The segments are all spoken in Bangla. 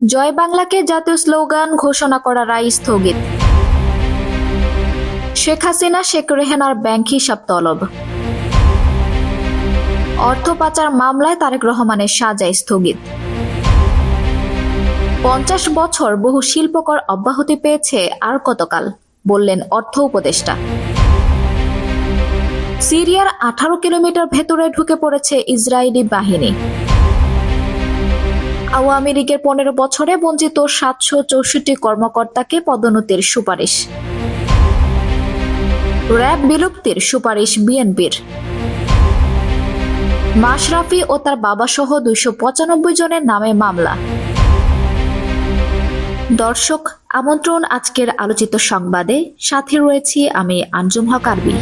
জয় বাংলাকে জাতীয় স্লোগান ঘোষণা করা রায় স্থগিত। শেখ হাসিনা, শেখ রেহানার ব্যাংক হিসাব তলব। অর্থ পাচার মামলায় তারেক রহমানের সাজা স্থগিত। পঞ্চাশ বছর বহু শিল্পকর অব্যাহতি পেয়েছে আর কতকাল, বললেন অর্থ উপদেষ্টা। সিরিয়ার আঠারো কিলোমিটার ভেতরে ঢুকে পড়েছে ইসরায়েলি বাহিনী। আওয়ামী লীগের পনেরো বছরে বঞ্চিত সাতশো চৌষট্টি কর্মকর্তাকে পদোন্নতির সুপারিশ। র্যাব বিলুপ্তির সুপারিশ বিএনপির। মাশরাফি ও তার বাবা সহ দুইশো পঁচানব্বই জনের নামে মামলা। দর্শক, আমন্ত্রণ আজকের আলোচিত সংবাদে। সাথে রয়েছি আমি আঞ্জুম হক আরবি।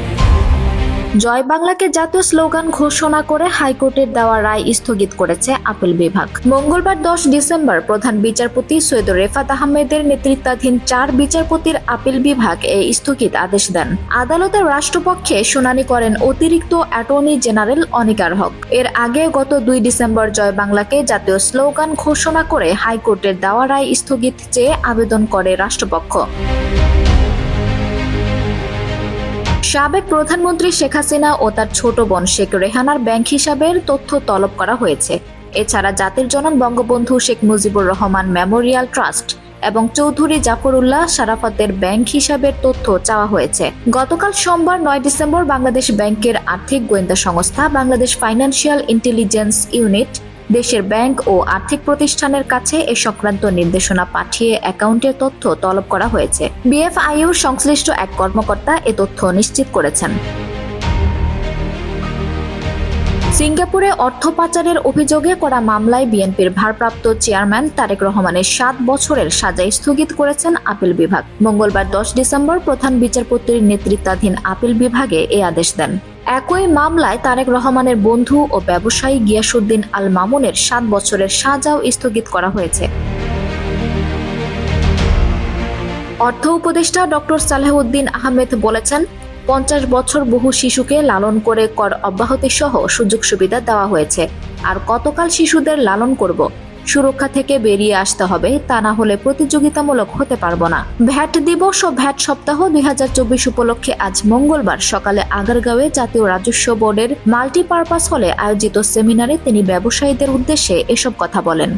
জয় বাংলাকে জাতীয় স্লোগান ঘোষণা করে হাইকোর্টের দেওয়া রায় স্থগিত করেছে আপিল বিভাগ। মঙ্গলবার দশ ডিসেম্বর প্রধান বিচারপতি সৈয়দ রেফাত আহমেদের নেতৃত্বাধীন চার বিচারপতির আপিল বিভাগ এই স্থগিত আদেশ দেন। আদালতের রাষ্ট্রপক্ষে শুনানি করেন অতিরিক্ত অ্যাটর্নি জেনারেল অনিকার হক। এর আগে গত দুই ডিসেম্বর জয় বাংলাকে জাতীয় স্লোগান ঘোষণা করে হাইকোর্টের দেওয়া রায় স্থগিত চেয়ে আবেদন করে রাষ্ট্রপক্ষ। সাবেক প্রধানমন্ত্রী শেখ হাসিনা ও তার ছোট বোন শেখ রেহানার ব্যাংক হিসাবের তথ্য তলব করা হয়েছে। এছাড়া জাতির জনক বঙ্গবন্ধু শেখ মুজিবুর রহমান মেমোরিয়াল ট্রাস্ট এবং চৌধুরী জাফরুল্লাহ সারাফতের ব্যাংক হিসাবের তথ্য চাওয়া হয়েছে। গতকাল সোমবার নয় ডিসেম্বর বাংলাদেশ ব্যাংকের আর্থিক গোয়েন্দা সংস্থা বাংলাদেশ ফাইন্যান্সিয়াল ইন্টেলিজেন্স ইউনিট দেশের ব্যাংক ও আর্থিক প্রতিষ্ঠানের কাছে এ সংক্রান্ত নির্দেশনা পাঠিয়ে অ্যাকাউন্টের তথ্য তলব করা হয়েছে। বিএফআইউর সংশ্লিষ্ট এক কর্মকর্তা এ তথ্য নিশ্চিত করেছেন। সিঙ্গাপুরে অর্থ পাচারের অভিযোগে করা মামলায় বিএনপির ভারপ্রাপ্ত চেয়ারম্যান তারেক রহমানের সাত বছরের সাজা স্থগিত করেছেন আপিল বিভাগ। মঙ্গলবার দশ ডিসেম্বর প্রধান বিচারপতির নেতৃত্বাধীন আপিল বিভাগে এ আদেশ দেন। একই মামলায় তারেক রহমানের বন্ধু ও ব্যবসায়ী গিয়াসুদ্দিন আল মামুনের সাত বছরের সাজাও স্থগিত করা হয়েছে। অর্থ উপদেষ্টা ডক্টর সালেহউদ্দিন আহমেদ বলেছেন, পঞ্চাশ বছর বহু শিশুকে লালন করে কর অব্যাহতি সহ সুযোগ সুবিধা দেওয়া হয়েছে। আর কতকাল শিশুদের লালন করব? সুরক্ষা থেকে বেরিয়ে আসতে হবে, তা না হলে প্রতিযোগিতামূলক হতে পারব না। ভ্যাট দিবস ও ভ্যাট সপ্তাহ দুই হাজার চব্বিশ উপলক্ষে আজ মঙ্গলবার সকালে আগারগাঁওয়ে জাতীয় রাজস্ব বোর্ডের মাল্টিপারপাস হলে আয়োজিত সেমিনারে তিনি ব্যবসায়ীদের উদ্দেশ্যে এসব কথা বলেন।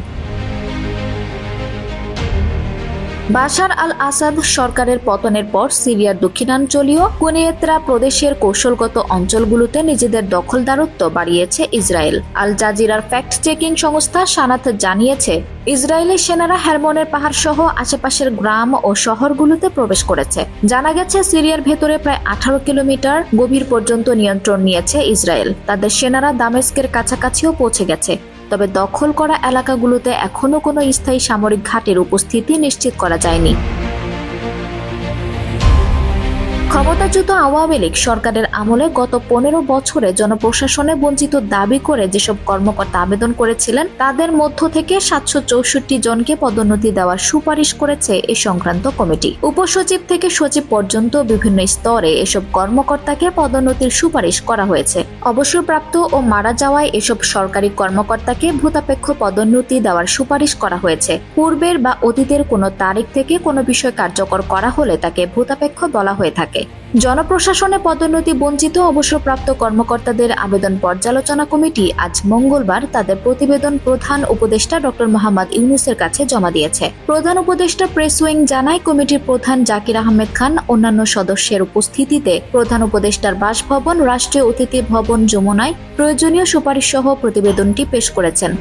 বাশার আল আসাদ সরকারের পতনের পর সিরিয়ার দক্ষিণাঞ্চলীয় কুনিয়েত্রা প্রদেশের কৌশলগত অঞ্চলগুলোতে নিজেদের দখলদারত্ব বাড়িয়েছে ইসরায়েল। আল জাজিরার ফ্যাক্ট চেকিং সংস্থা সানাত জানিয়েছে, ইসরায়েলি সেনারা হেরমনের পাহাড় সহ আশেপাশের গ্রাম ও শহরগুলোতে প্রবেশ করেছে। জানা গেছে, সিরিয়ার ভেতরে প্রায় আঠারো কিলোমিটার গভীর পর্যন্ত নিয়ন্ত্রণ নিয়েছে ইসরায়েল। তাদের সেনারা দামেস্কের কাছাকাছিও পৌঁছে গেছে। তবে দখল করা এলাকাগুলোতে এখনও কোনো স্থায়ী সামরিক ঘাটের উপস্থিতি নিশ্চিত করা যায়নি। ক্ষমতাচ্যুত আওয়ামী লীগ সরকারের আমলে গত পনেরো বছরে জনপ্রশাসনে বঞ্চিত দাবি করে যেসব কর্মকর্তা আবেদন করেছিলেন, তাদের মধ্য থেকে সাতশো চৌষট্টি জনকে পদোন্নতি দেওয়ার সুপারিশ করেছে এ সংক্রান্ত কমিটি। উপসচিব থেকে সচিব পর্যন্ত বিভিন্ন স্তরে এসব কর্মকর্তাকে পদোন্নতির সুপারিশ করা হয়েছে। অবসরপ্রাপ্ত ও মারা যাওয়ায় এসব সরকারি কর্মকর্তাকে ভূতাপেক্ষ পদোন্নতি দেওয়ার সুপারিশ করা হয়েছে। পূর্বের বা অতীতের কোনো তারিখ থেকে কোনো বিষয় কার্যকর করা হলে তাকে ভূতাপেক্ষ বলা হয়ে থাকে। জনপ্রশাসনে পদোন্নতি বঞ্চিত অবসরপ্রাপ্ত কর্মকর্তাদের আবেদন পর্যালোচনা কমিটি আজ মঙ্গলবার তাদের প্রতিবেদন প্রধান উপদেষ্টা ডক্টর মোহাম্মদ ইউনুসের কাছে জমা দিয়েছে। প্রধান উপদেষ্টা প্রেস উইং জানায়, কমিটির প্রধান জাকির আহমেদ খান, অন্যান্য সদস্যের উপস্থিতিতে প্রধান উপদেষ্টার বাসভবন, রাষ্ট্রীয় অতিথি ভবন যমুনায় প্রয়োজনীয় সুপারিশ সহ প্রতিবেদনটি পেশ করেছেন।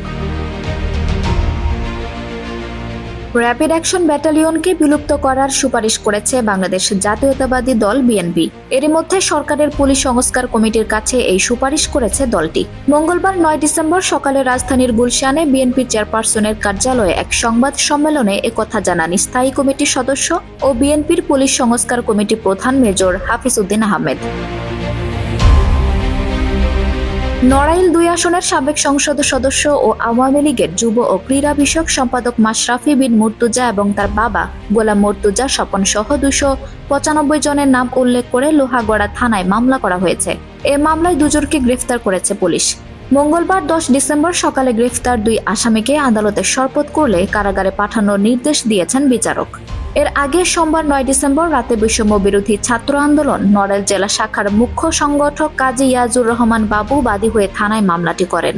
র্যাপিড অ্যাকশন ব্যাটালিয়নকে বিলুপ্ত করার সুপারিশ করেছে বাংলাদেশ জাতীয়তাবাদী দল বিএনপি এরই মধ্যে সরকারের পুলিশ সংস্কার কমিটির কাছে এই সুপারিশ করেছে দলটি। মঙ্গলবার নয় ডিসেম্বর সকালে রাজধানীর গুলশানে বিএনপি চেয়ারপারসনের কার্যালয়ে এক সংবাদ সম্মেলনে একথা জানান স্থায়ী কমিটির সদস্য ও বিএনপির পুলিশ সংস্কার কমিটি প্রধান মেজর হাফিজ উদ্দিন আহমেদ। নড়াইল দুই আসনের সাবেক সংসদ সদস্য ও আওয়ামী লীগের যুব ও ক্রীড়া বিষয়ক সম্পাদক মাশরাফি বিন মুর্তুজা এবং তার বাবা গোলাম মুর্তুজা স্বপন সহ দুশো পঁচানব্বই জনের নাম উল্লেখ করে লোহাগড়া থানায় মামলা করা হয়েছে। এ মামলায় দুজনকে গ্রেফতার করেছে পুলিশ। মঙ্গলবার দশ ডিসেম্বর সকালে গ্রেফতার দুই আসামিকে আদালতে শপথ করলে কারাগারে পাঠানোর নির্দেশ দিয়েছেন বিচারক। এর আগে সোমবার নয় ডিসেম্বর রাতে বৈষম্য বিরোধী ছাত্র আন্দোলন নড়াইল জেলা শাখার মুখ্য সংগঠক কাজী ইয়াজুর রহমান বাবু বাদী হয়ে থানায় মামলাটি করেন।